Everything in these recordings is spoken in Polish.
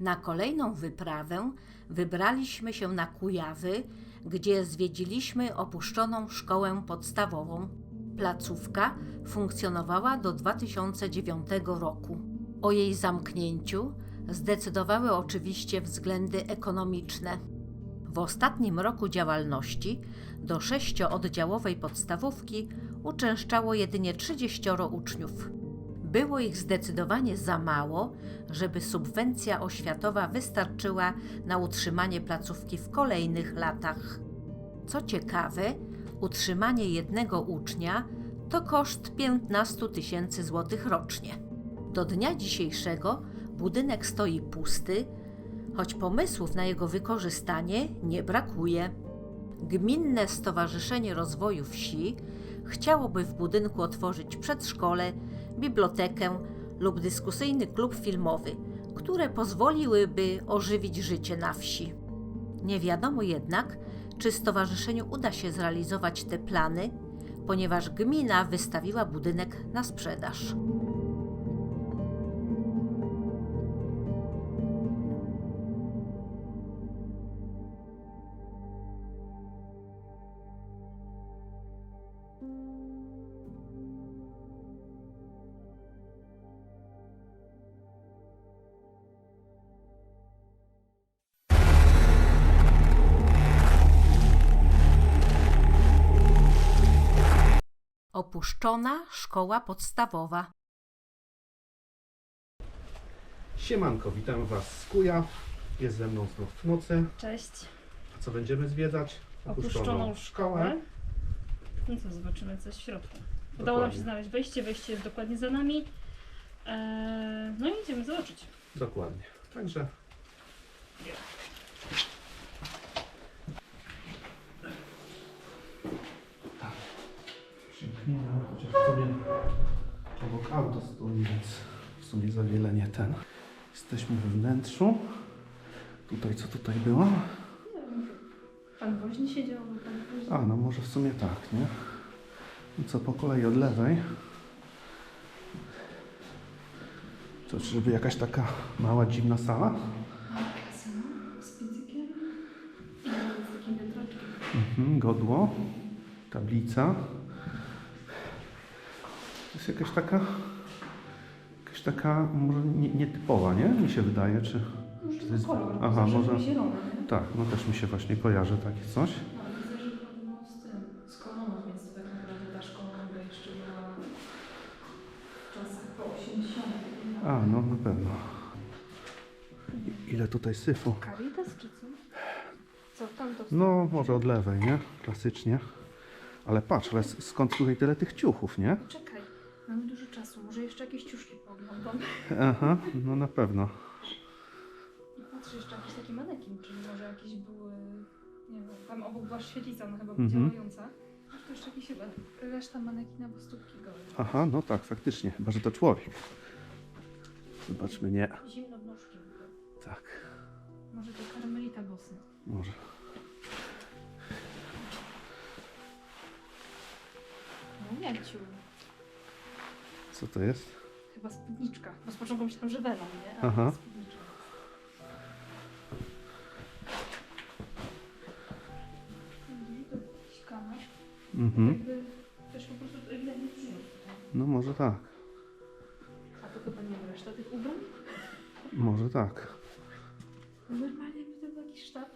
Na kolejną wyprawę wybraliśmy się na Kujawy, gdzie zwiedziliśmy opuszczoną szkołę podstawową. Placówka funkcjonowała do 2009 roku. O jej zamknięciu zdecydowały oczywiście względy ekonomiczne. W ostatnim roku działalności do sześciooddziałowej podstawówki uczęszczało jedynie 30 uczniów. Było ich zdecydowanie za mało, żeby subwencja oświatowa wystarczyła na utrzymanie placówki w kolejnych latach. Co ciekawe, utrzymanie jednego ucznia to koszt 15 tysięcy złotych rocznie. Do dnia dzisiejszego budynek stoi pusty, choć pomysłów na jego wykorzystanie nie brakuje. Gminne Stowarzyszenie Rozwoju Wsi chciałoby w budynku otworzyć przedszkole, bibliotekę lub dyskusyjny klub filmowy, które pozwoliłyby ożywić życie na wsi. Nie wiadomo jednak, czy stowarzyszeniu uda się zrealizować te plany, ponieważ gmina wystawiła budynek na sprzedaż. Opuszczona szkoła podstawowa. Siemanko, witam Was z Kujaw. Jest ze mną znów w nocy. Cześć. A co będziemy zwiedzać? Opuszczoną szkołę. No co, zobaczymy co jest w środku. Udało nam się znaleźć wejście, wejście jest dokładnie za nami. Eee, no i idziemy zobaczyć. Dokładnie. Także w sumie obok auto stoi, więc w sumie za wiele nie ten. Jesteśmy we wnętrzu. Tutaj, co tutaj było? Pan woźny siedział, pan woźny. A, no może w sumie tak, nie? I co po kolei od lewej? To czyżby jakaś taka mała, dziwna sala? Z piecykiem. I z takim wiatraczkiem. Mhm, godło, tablica. To jest jakaś taka, jakaś taka może nie, nietypowa, nie? Mi się wydaje, czy... Może to jest- kolor, aha, może- był zielony, nie? Tak, no też mi się właśnie kojarzy takie coś. Ale widzę, że to było z tym, z koloną, więc to tak naprawdę ta szkoła chyba jeszcze była w czasach po 80. A, no na pewno. I- Ile tutaj syfu? Caritas czy co? Co tam to No, może od lewej, nie? Klasycznie. Ale patrz, ale s- skąd tutaj tyle tych ciuchów, nie? Czekaj, mamy dużo czasu, może jeszcze jakieś ciuszki pooglądam. Aha, no na pewno. I patrzę jeszcze jakiś taki manekin, czyli może jakieś były, nie wiem, tam obok była świetlica, ona chyba Mhm. działająca. A tu jeszcze jakieś chyba reszta manekina, bo stópki gołe. Aha, no tak, faktycznie, chyba że to człowiek. Zobaczmy, nie. Zimno w nóżki. Tak, Może to karmelita bosy. może. No nie ciu. Co to jest? Chyba spódniczka, bo z początku myślałam, że welon, nie? A Aha. spódniczka. Widzisz, to jakiś. Mhm. Jakby też po prostu ewidentnie przyjął. No może tak, A to chyba nie wiem, reszta tych ubrań? może tak. Normalnie jakby to był jakiś sztab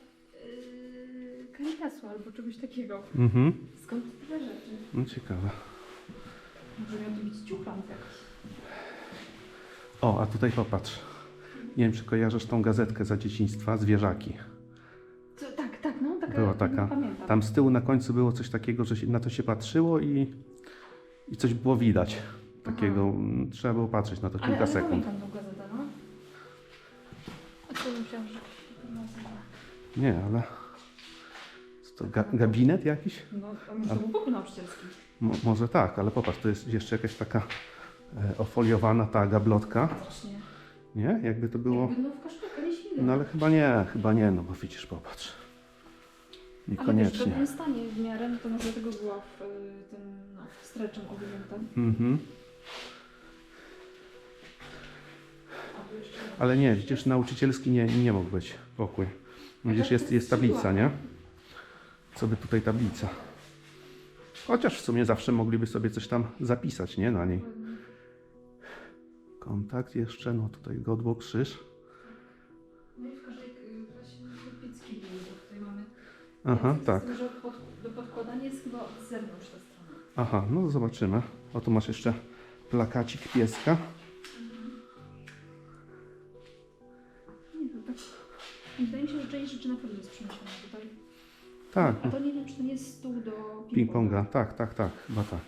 yy, Caritasu albo czegoś takiego. Mhm. Skąd tyle rzeczy? No ciekawe. Może miał to być ciuchlant jakiś. O, a tutaj popatrz. Nie wiem, czy kojarzysz tą gazetkę za dzieciństwa, Zwierzaki. Co, tak, tak, no taka. Była taka. Nie pamiętam. Tam z tyłu na końcu było coś takiego, że się, na to się patrzyło i, i coś było widać. Takiego, mm, trzeba było patrzeć na to ale, kilka ale sekund. pamiętam tą gazetę, no. A co myślałam, że się to nazywa? Nie, ale... To, ga, gabinet jakiś? No, to był pokój nauczycielski. Mo, może tak, ale popatrz, to jest jeszcze jakaś taka e, ofoliowana ta gablotka, Strasznie. nie? Jakby to było... Jakby nowka sztuka, nie świnia. No ale chyba nie, chyba nie, no bo widzisz, popatrz. Ale wiesz, w Niekoniecznie. stanie w miarę, no to może dlatego była w y, tym, no, streczem. Mhm. Ale nie, przecież nauczycielski nie, nie mógł być pokój. Widzisz, jest, jest tablica, nie? Co by tutaj tablica? Chociaż w sumie zawsze mogliby sobie coś tam zapisać, nie? Na niej. Kontakt jeszcze, no tutaj godło, krzyż. No i w każdej y, klasie tutaj mamy. Aha, Z tak. tym, że pod, do podkładania jest chyba od zewnątrz ta strona. Aha, no zobaczymy. O, tu masz jeszcze plakacik pieska. Nie, to tak. Wydaje mi się, że część rzeczy na pewno jest przeniesiona tutaj. Tak, A to nie wiem, czy to nie jest stół do ping-ponga. Tak, tak, tak, chyba tak.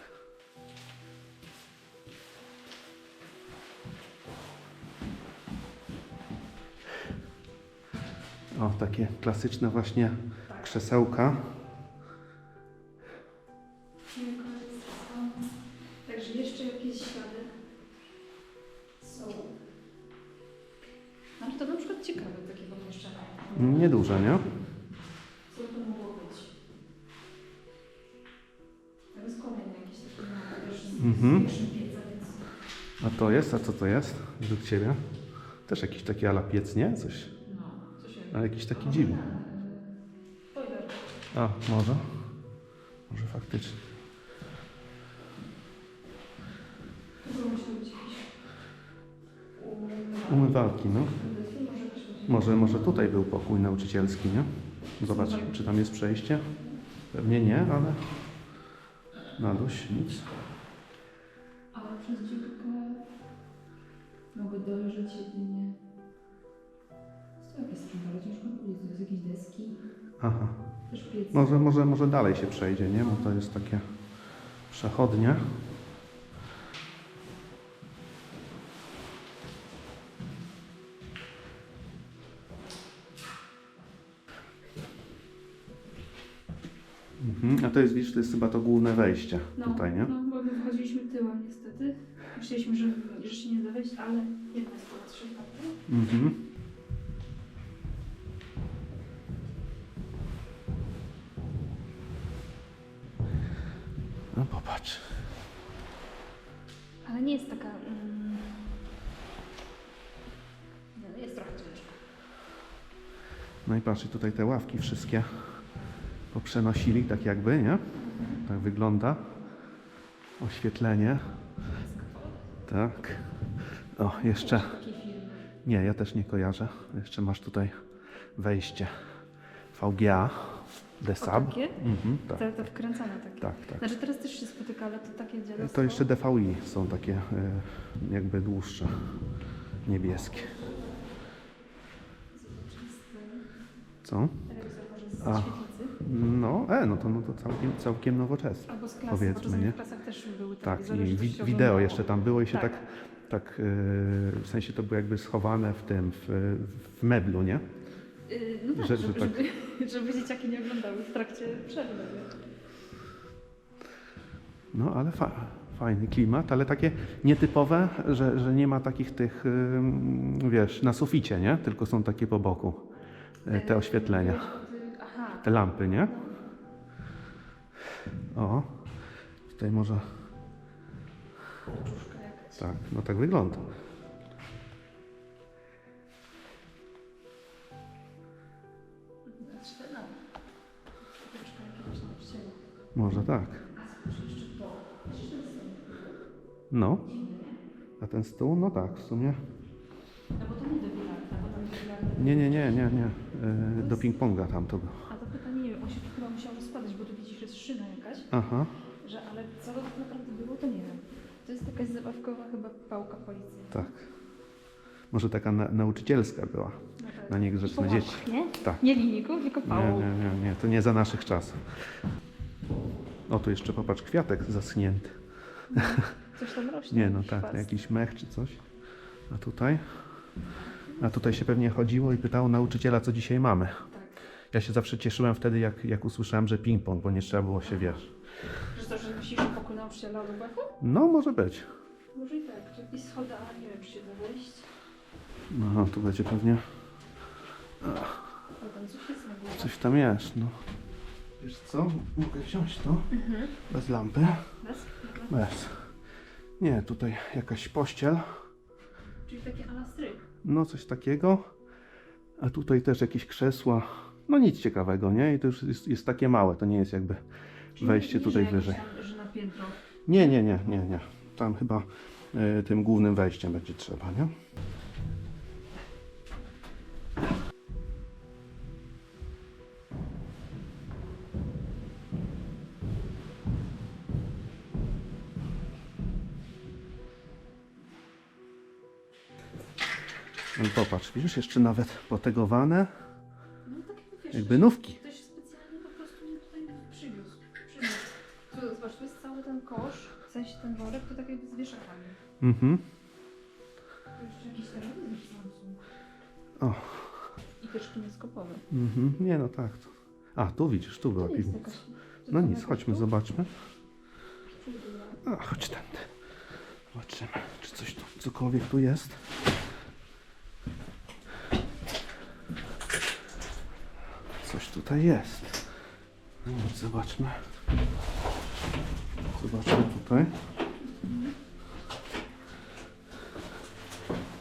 O, takie klasyczne właśnie krzesełka. Także jeszcze jakieś ślady są. Znaczy to na przykład ciekawe takie pomieszczenie. Nieduże, nie? Jest? Według Ciebie? Też jakiś taki ala piec, nie? Coś, no, co się... ale jakiś taki dziwny. A, może? Może faktycznie. Umywalki, no. Może Może, tutaj był pokój nauczycielski, nie? Zobacz, czy tam jest przejście? Pewnie nie, ale na dość nic. Ale przez doleżeć jedynie... Co jakieś ale ciężko powiedzieć, to jest jakieś deski, Aha. też piec. Może, może, może dalej się przejdzie, nie? Bo to jest takie przechodnie. Mhm. A to jest, widzisz, to jest chyba to główne wejście tutaj, nie? No, bo my wchodziliśmy tyłem niestety. Myśleliśmy, że, że się nie da wejść, ale jedna jest ponad 3 metry. Mhm. No popatrz. Ale nie jest taka... Mm... No jest trochę ciężko. No i patrz, i tutaj te ławki wszystkie poprzenosili, tak jakby, nie? Tak wygląda. Oświetlenie. Tak. O, jeszcze. Nie, ja też nie kojarzę. Jeszcze masz tutaj wejście. VGA. Sub. takie? Mhm, tak, To, to wkręcone takie. tak, tak. Znaczy teraz też się spotyka, ale to takie dziadostwo. To jeszcze DVI są takie e, jakby dłuższe. Niebieskie. Co? A. No, e, no to, no to całkiem, całkiem nowoczesne. Albo z klasy, Powiedzmy, nie? w klasach też były Tak, telewizory, i wi- wideo jeszcze tam było i się Tak. tak, tak e, w sensie to było jakby schowane w tym, w, w meblu, nie? Yy, no tak, Że- żeby, że tak. żeby, żeby dzieciaki nie oglądały w trakcie przerwy. No, ale fa fajny klimat, ale takie nietypowe, że, że nie ma takich tych, ym, wiesz, na suficie, nie? Tylko są takie po boku, e, te Yy, oświetlenia, mówiłeś o tych- Aha, te lampy, nie? O, tutaj może, tak, no tak wygląda. Może tak. No, a ten stół, no tak, w sumie. No bo to nie do bilarda, bo tam. Nie, nie, nie, nie, nie. E, do ping-ponga tam to było. A to pytanie, nie wiem, on się tu chyba musiał rozpadać, bo tu widzisz, że jest szyna jakaś, Aha, że ale co to tak naprawdę było, to nie wiem. To jest jakaś zabawkowa chyba pałka policji. tak. Może taka na, nauczycielska była. Na niegrzeczne dzieci. Nie? Tak. Nie linijków, tylko Nie, pałą. nie, nie, nie, to nie za naszych czasów. O, tu jeszcze popatrz, kwiatek zaschnięty. Coś tam rośnie. Nie, no tak, pas. jakiś mech czy coś. A tutaj? A tutaj się pewnie chodziło i pytało nauczyciela, co dzisiaj mamy. Ja się zawsze cieszyłem wtedy, jak, jak usłyszałem, że ping-pong, bo nie trzeba było się, wiesz. Że to, że że pokój nauczyciela od ubachu? No, może być. Może i tak. Czy jakieś schody, ale nie wiem, czy się da wejść. No, tu będzie pewnie Ale tam coś jest na górze. coś tam jest, no. Wiesz co? Mogę wziąć to? Mhm. Bez lampy? Bez? Bez. Nie, tutaj jakaś pościel. Czyli takie ala. No coś takiego. A tutaj też jakieś krzesła. No nic ciekawego, nie? I to już jest, jest takie małe, to nie jest jakby wejście tutaj wyżej. Że na piętro. Nie, nie, nie, nie, nie. Tam chyba e, tym głównym wejściem będzie trzeba, nie? No popatrz, widzisz, jeszcze nawet potegowane, jakby nówki. Ktoś specjalnie po prostu mnie tutaj przywiózł. przywiózł. Tu, zobacz, tu jest cały ten kosz, w sensie ten worek, to tak jakby z wieszakami. Mhm. Tu jeszcze jakiś telewizor Samsung. O. I też kineskopowy. Mhm. Nie, no tak. To. A, tu widzisz, tu była jest piwnica. jakaś... No są nic, jakieś chodźmy, tu? zobaczmy. A, chodź tędy. Zobaczymy, czy coś tu, cokolwiek tu jest. Coś tutaj jest. No zobaczmy. Zobaczmy tutaj.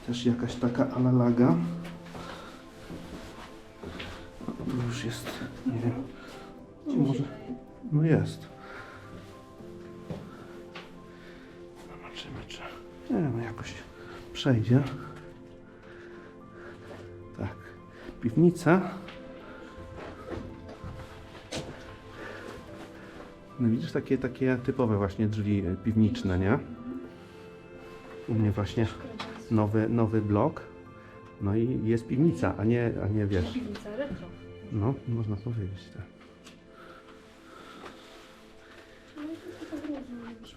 Też jakaś taka analaga. No, już jest, nie wiem, czy może, no jest. Zobaczymy, czy. Nie no, jakoś przejdzie. Tak. Piwnica. No widzisz, takie, takie typowe właśnie drzwi e, piwniczne, nie? U mnie właśnie nowy, nowy blok. No i jest piwnica, a nie, a nie wiesz. Piwnica retro. No, można powiedzieć tak.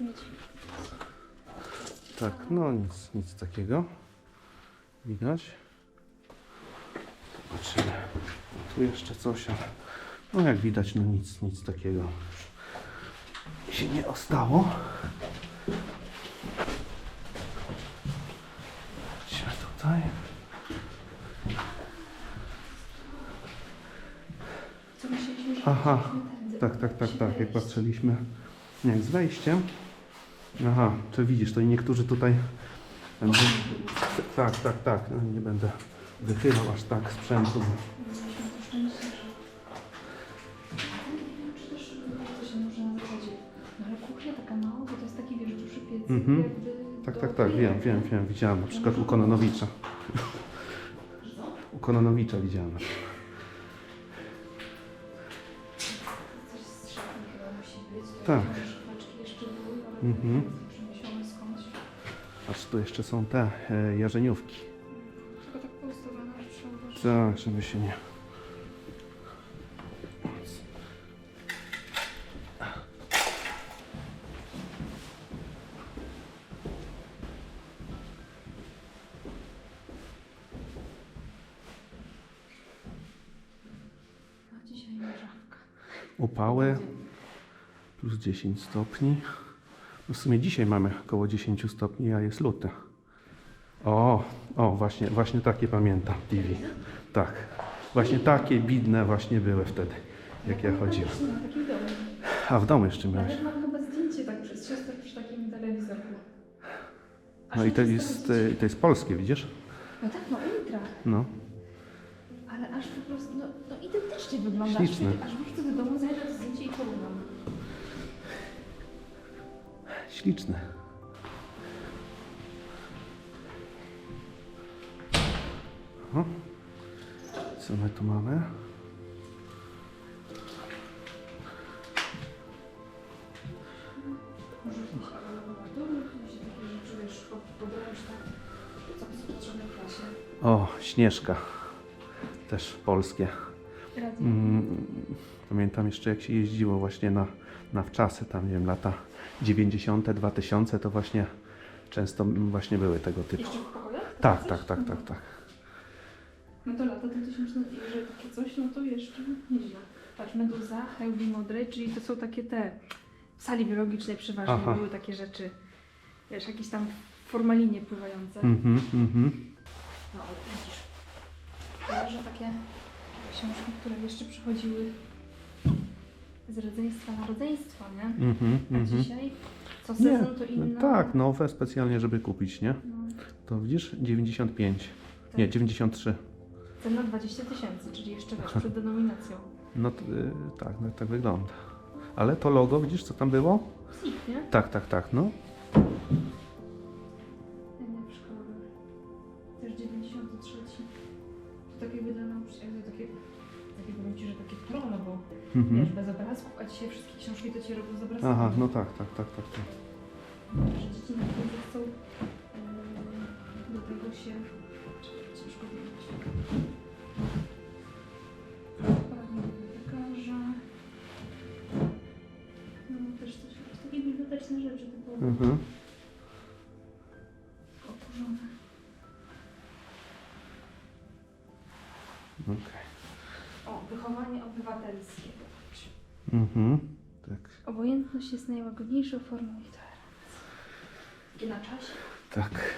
No tak. Tak, no nic, nic takiego. Widać. Zobaczymy. Tu jeszcze coś, ale no jak widać, no nic, nic takiego się nie ostało. Chodźmy tutaj. Co myśleliśmy, że Aha. Tak, tak, tak, tak, jak patrzyliśmy, jak z wejściem. Aha, to widzisz, to i niektórzy tutaj. Tak, tak, tak, no, nie będę wychylał aż tak sprzętu. Mhm. Tak, tak, tak, wiem, wiem, wiem, widziałem na przykład u Kononowicza. U Kononowicza widziałem. Coś z szafy chyba musi być. Tak. szafeczki jeszcze były, ale Mhm. przeniesione skądś. Aż tu jeszcze są te e, jarzeniówki. Tylko tak poustawione, że trzeba uważać. Tak, żeby się nie... 10 stopni. No w sumie dzisiaj mamy około 10 stopni, a jest luty. O, o, właśnie, właśnie takie pamiętam TV. Tak, właśnie takie bidne właśnie były wtedy, jak ja chodziłem. A w domu jeszcze miałeś. Nawet mam chyba zdjęcie tak przez siostrę przy takim telewizorku. Aż No i to jest, e, to jest polskie, widzisz? No tak, no ultra. No. Ale aż po prostu, no, no identycznie wygląda. Śliczne. Aż wrócę do domu, zajdę Śliczne. O. Co my tu mamy? Może jakieś laboratory, jakieś takie rzeczy, wiesz, po- podręczne. Co w potrzebnej klasie. O, Śnieżka. Też polskie. Mm, Pamiętam jeszcze jak się jeździło właśnie na, na wczasy, tam nie wiem, lata 90., 2000 to właśnie często właśnie były tego typu. Jeszcze w pokojach? Tak, tak, tak, tak, tak. No to lata 2000, jeżeli takie coś, no to jeszcze nieźle. Patrz, meduza, hełbi modrej, czyli to są takie te w sali biologicznej przeważnie Aha. były takie rzeczy, wiesz, jakieś tam formalinie pływające. Mhm, mhm. No ale widzisz, że takie książki, które jeszcze przychodziły z rodzeństwa na rodzeństwo, nie? Mhm, A mhm. dzisiaj co Nie, sezon to inna. tak, nowe specjalnie, żeby kupić, nie? No, To widzisz, 95. Nie, 93. Cena 20 tysięcy, czyli jeszcze wiesz, przed denominacją. No y, tak, no, tak wygląda. Ale to logo, widzisz co tam było? Sik, nie? Tak, tak, tak, no. Ci, że takie pro, no bo Mhm. wiesz, bez obrazków, a dzisiaj wszystkie książki to Ci robią z obrazkami. Aha, no tak, tak, tak, tak. tak. Że dzieci na pewno chcą yy, do tego się... Ciężko powiedzieć. Poradnik bibliotekarza. No też coś, takie biblioteczne rzeczy Mhm. Mhm. Tak, Obojętność jest najłagodniejszą formą tolerancji. Takie na czasie. tak.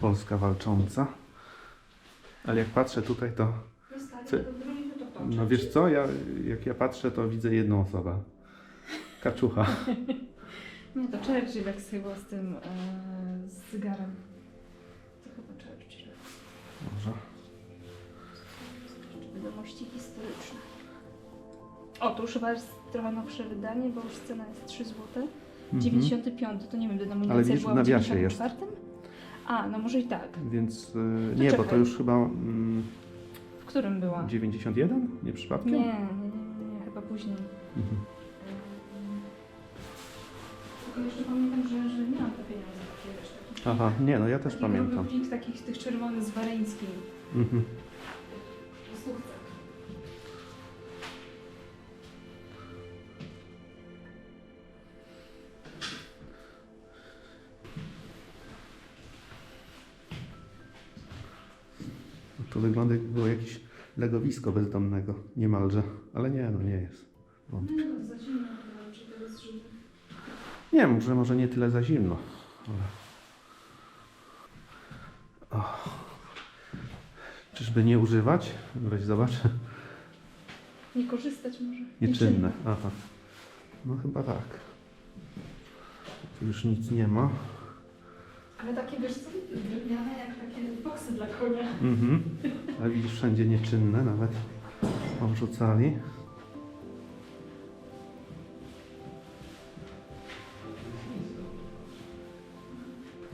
Polska walcząca. Ale jak patrzę tutaj, to. No. No wiesz co, ja, jak ja patrzę, to widzę jedną osobę. Kaczucha. Nie, to Churchill jak chyba z tym, e, z cygarem. To chyba Churchill. Może. Wiadomości historyczne. O, tu już chyba jest trochę nowsze wydanie, bo już cena jest 3 zł. Mhm. 95, to nie wiem, denominacja Ale widzisz, była w w nawiasie jest. 94? A, no może i tak. Więc. y, nie, bo to czekaj. już chyba. Mm, W którym była? 91? Nie przypadkiem? Nie, nie, nie, nie, nie, chyba później. Mhm. Tylko jeszcze pamiętam, że, że miałam te pieniądze takie, wiesz. Aha, nie, no ja też taki pamiętam. plik takich tych czerwonych z Wareńskim. Mhm. To wygląda jakby było jakieś legowisko bezdomnego, niemalże. Ale nie, no nie jest. Wątpię. Nie, no, za zimno czy to jest żywe. Nie, może, może nie tyle za zimno. Ale... Czyżby nie używać? Weź zobacz. Nie korzystać może. Nieczynne. Aha. No chyba tak. Tu już nic nie ma. Ale takie, wiesz co, drewniane jak takie boksy dla konia. Mhm. Ale widzisz, wszędzie nieczynne nawet. Wrzucali.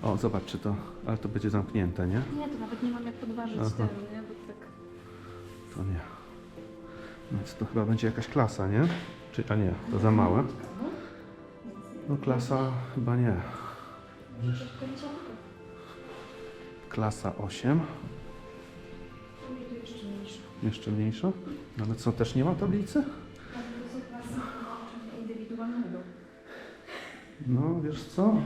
O, zobacz, czy to. Ale to będzie zamknięte, nie? Nie, to nawet nie mam jak podważyć Aha. ten, nie? Bo tak... To nie. Więc to chyba będzie jakaś klasa, nie? Czy, a nie, to za małe. No klasa chyba nie. Klasa 8. To jeszcze mniejsze. Jeszcze mniejsza. No Ale co, też nie ma tablicy? To są klasy nauczania indywidualnego. No, wiesz co?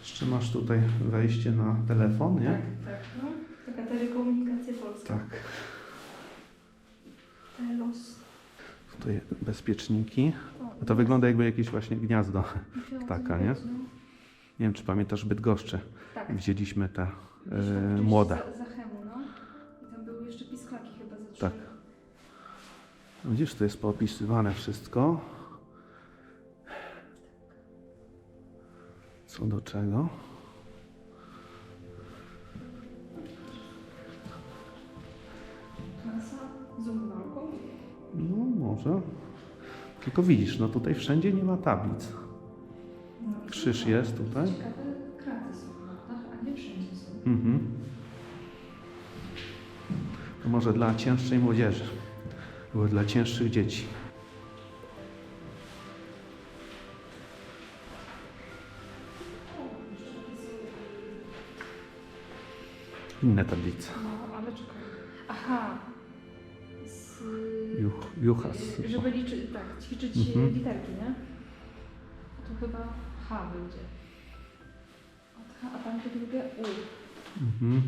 Jeszcze masz tutaj wejście na telefon, nie? Tak, tak. No. Taka telekomunikacja polska. Tak. Telos. Tutaj bezpieczniki. A to wygląda jakby jakieś właśnie gniazdo. ptaka, nie? no. Nie wiem, czy pamiętasz Bydgoszczy. Tak. Gdzieś tam e, gdzieś młode. Za, za chemu, no. I tam były jeszcze pisklaki chyba za trzy. Tak. Widzisz, to jest poopisywane wszystko. Co do czego? Klasa z umywalką. No, może. Tylko widzisz, no tutaj wszędzie nie ma tablic. Krzyż jest tutaj. Ciekawe kraty są, prawda? A nie wszędzie są. Mhm. To może dla cięższej młodzieży. Albo dla cięższych dzieci. Inne tablice. No, ale czekaj. Aha. Z... Juch, juchas. Żeby liczyć, tak, ćwiczyć Mhm. literki, nie? To chyba H będzie. Od H, a tam to drugie U. Mhm.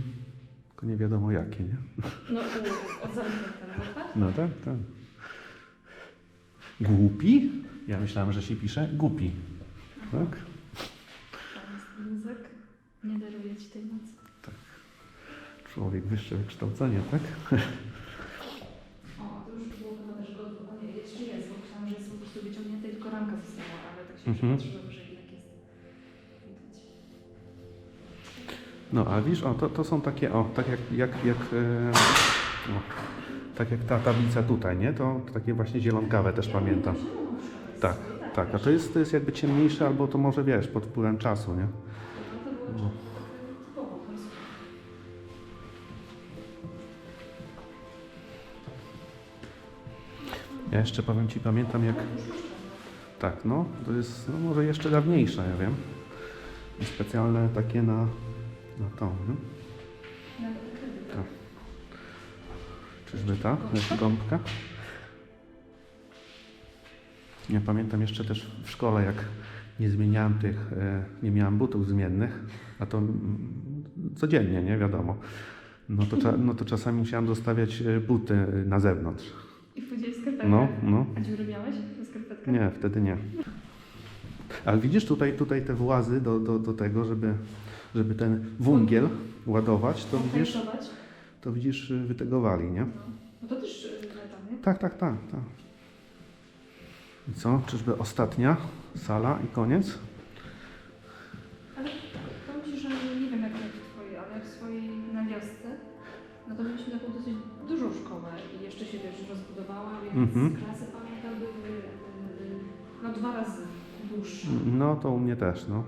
Tylko nie wiadomo jakie, nie? No U, od zamknięte, no tak? No tak, tak. Głupi? Ja myślałem, że się pisze głupi. Tak? Tam jest język. Nie daruję ci tej nocy. Człowiek wyższe wykształcenie, tak? O, to już było chyba też go, o nie, jeszcze jest, bo myślałam, że jest po prostu wyciągnięte i tylko ramka została, ale tak się Mhm. No, a widzisz, o, to, to są takie, o, tak jak, jak, jak e, o, tak jak ta tablica tutaj, nie? To, to takie właśnie zielonkawe też pamiętam. Tak, tak, a to jest, to jest jakby ciemniejsze, albo to może, wiesz, pod wpływem czasu, nie? No. Ja jeszcze powiem Ci, pamiętam jak... Tak, no, to jest no, może jeszcze dawniejsza, ja wiem. Specjalne takie na, na tą, nie? Tak. Czyżby ta gąbka? Ja pamiętam jeszcze też w szkole, jak nie zmieniałem tych, e, nie miałem butów zmiennych, a to mm, codziennie, nie wiadomo. No to, no to czasami musiałem dostawiać e, buty na zewnątrz. I wchodziłeś w skarpetkę? No, no. A dziury miałeś na skarpetkę? Nie, wtedy nie. Ale widzisz tutaj, tutaj te włazy do, do, do tego, żeby, żeby ten węgiel ładować, to widzisz, to widzisz, y, wytegowali, nie? No to też y, metal, nie? Tak, tak, tak, tak. I co? Czyżby ostatnia sala i koniec? Ale powiem Ci, że nie wiem jak w Twojej, ale w swojej na wiosce, no to mieliśmy taką dosyć dużą szkołę i jeszcze się wiesz, rozbudowała, więc Mhm. klasy pamiętam były y, no dwa razy dłuższe. No to u mnie też, no.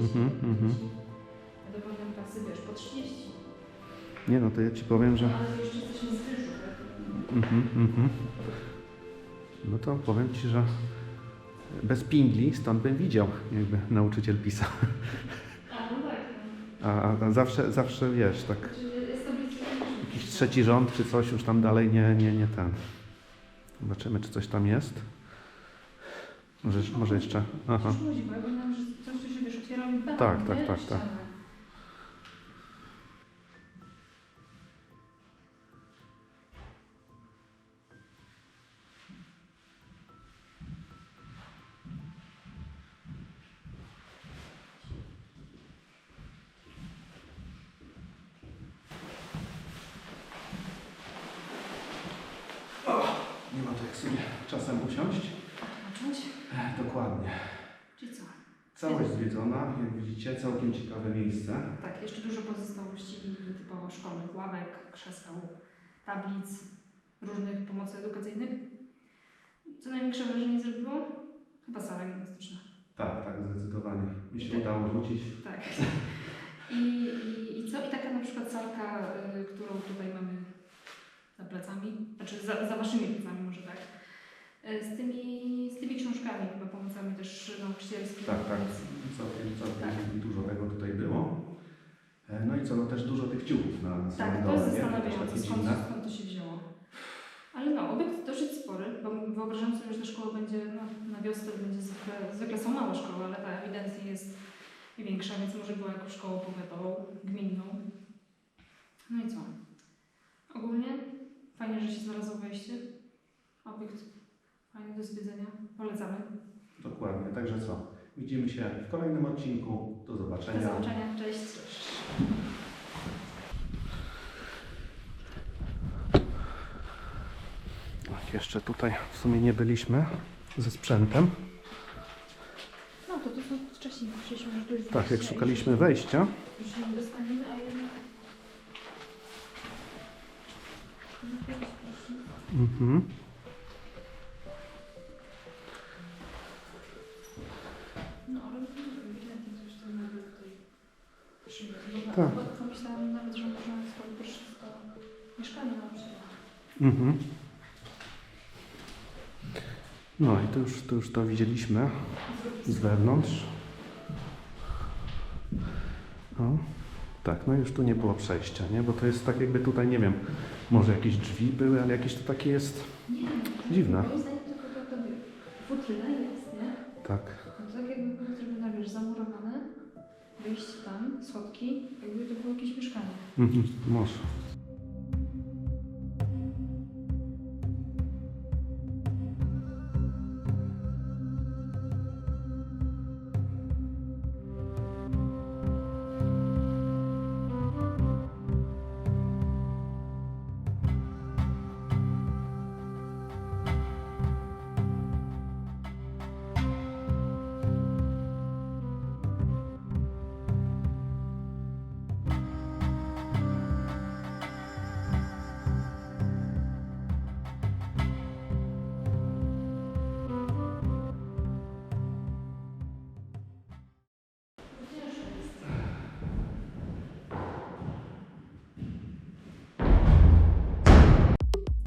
Mhm, mhm. Ja to pamiętam klasy, wiesz, po 30. Nie no, to ja Ci powiem, że... Ale jeszcze jesteśmy z wyżu, tak? Mhm, mhm. No to powiem Ci, że bez pingli stąd bym widział, jakby nauczyciel pisał. A, no tak. no. A, a zawsze, zawsze wiesz, tak Znaczy, jakiś trzeci rząd czy coś już tam dalej nie, nie, nie ten. Zobaczymy, czy coś tam jest. Może, może jeszcze. Aha. Bo ja Tak, tak, tak, tak. Ścianę. Nie ma to jak sobie czasem usiąść. Zacząć? E, dokładnie. Całość zwiedzona, jak widzicie, całkiem ciekawe miejsce. Tak, jeszcze dużo pozostałości typowo szkolnych, ławek, krzeseł, tablic, różnych pomocy edukacyjnych. Co największe wrażenie zrobiło? Chyba sala gimnastyczna. Tak, tak, zdecydowanie. Mi się Tak. udało rzucić. Tak. I, i, I co? I taka na przykład salka, y, którą tutaj mamy za plecami, znaczy za, za waszymi plecami może tak, z tymi, z tymi książkami, chyba pomocami też nauczycielskimi. Tak, tak. Całkiem, całkiem Tak. dużo tego tutaj było. E, No i co, no też dużo tych ciuchów na, samym Tak, to jest zastanawiające, skąd, skąd to się wzięło. Ale no, obiekt dosyć spory, bo wyobrażam sobie, że ta szkoła będzie, no, na wiosnę będzie zwykle, zwykle są małe szkoły, ale ta ewidentnie jest większa, więc może była jakąś szkołą powiatową, gminną. No i co? Ogólnie fajnie, że się znalazło wejście. Obiekt fajny do zwiedzenia. Polecamy. Dokładnie, także co? Widzimy się w kolejnym odcinku. Do Do zobaczenia. zobaczenia. Cześć. Tak, jeszcze tutaj w sumie nie byliśmy ze sprzętem. No to tu są wcześniej przyszliśmy, tu jest Tak, jak szukaliśmy wejścia. Już się nie dostaniemy, a jednak... Mhm. Tak. Pomyślałam nawet, że można na przykład. Mhm. No i to już, to już to widzieliśmy z wewnątrz. O, tak, no już tu nie było przejścia, nie? Bo to jest tak jakby tutaj, nie wiem, może jakieś drzwi były, ale jakieś to takie jest Nie, dziwne. Mhm,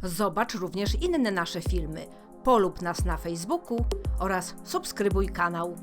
Zobacz również inne nasze filmy. Polub nas na Facebooku oraz subskrybuj kanał.